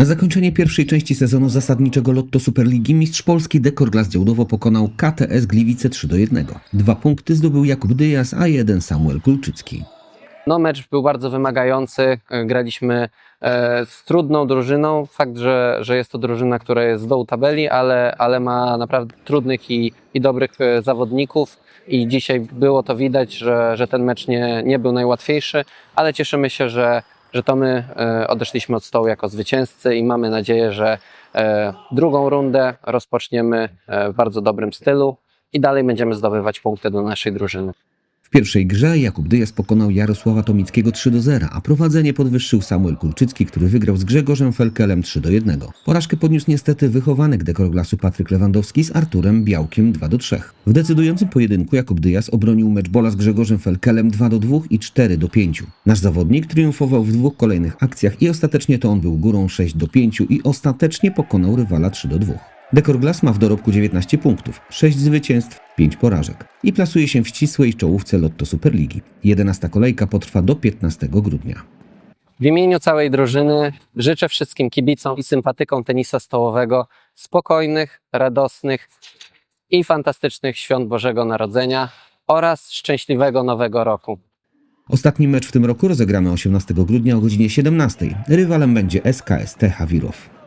Na zakończenie pierwszej części sezonu zasadniczego Lotto Superligi mistrz Polski Dekor Glas Działdowo pokonał KTS Gliwice 3 do 1. Dwa punkty zdobył Jakub Dyjas, a jeden Samuel Kulczycki. No, mecz był bardzo wymagający. e, Graliśmy e, z trudną drużyną. Fakt, że, że jest to drużyna, która jest z dołu tabeli, ale, ale ma naprawdę trudnych i, i dobrych e, zawodników. I dzisiaj było to widać, że, że ten mecz nie, nie był najłatwiejszy, ale cieszymy się, że, że to my e, odeszliśmy od stołu jako zwycięzcy i mamy nadzieję, że e, drugą rundę rozpoczniemy e, w bardzo dobrym stylu i dalej będziemy zdobywać punkty do naszej drużyny. W pierwszej grze Jakub Dyjas pokonał Jarosława Tomickiego 3 do 0, a prowadzenie podwyższył Samuel Kulczycki, który wygrał z Grzegorzem Felkelem 3 do 1. Porażkę podniósł niestety wychowanek Dekorglasu Patryk Lewandowski z Arturem Białkiem 2 do 3. W decydującym pojedynku Jakub Dyjas obronił mecz bola z Grzegorzem Felkelem 2 do 2 i 4 do 5. Nasz zawodnik triumfował w dwóch kolejnych akcjach i ostatecznie to on był górą 6 do 5 i ostatecznie pokonał rywala 3 do 2. Dekorglas ma w dorobku 19 punktów, 6 zwycięstw, 5 porażek i plasuje się w ścisłej czołówce Lotto Superligi. 11 kolejka potrwa do 15 grudnia. W imieniu całej drużyny życzę wszystkim kibicom i sympatykom tenisa stołowego spokojnych, radosnych i fantastycznych świąt Bożego Narodzenia oraz szczęśliwego Nowego Roku. Ostatni mecz w tym roku rozegramy 18 grudnia o godzinie 17. Rywalem będzie SKS Techa Wirow.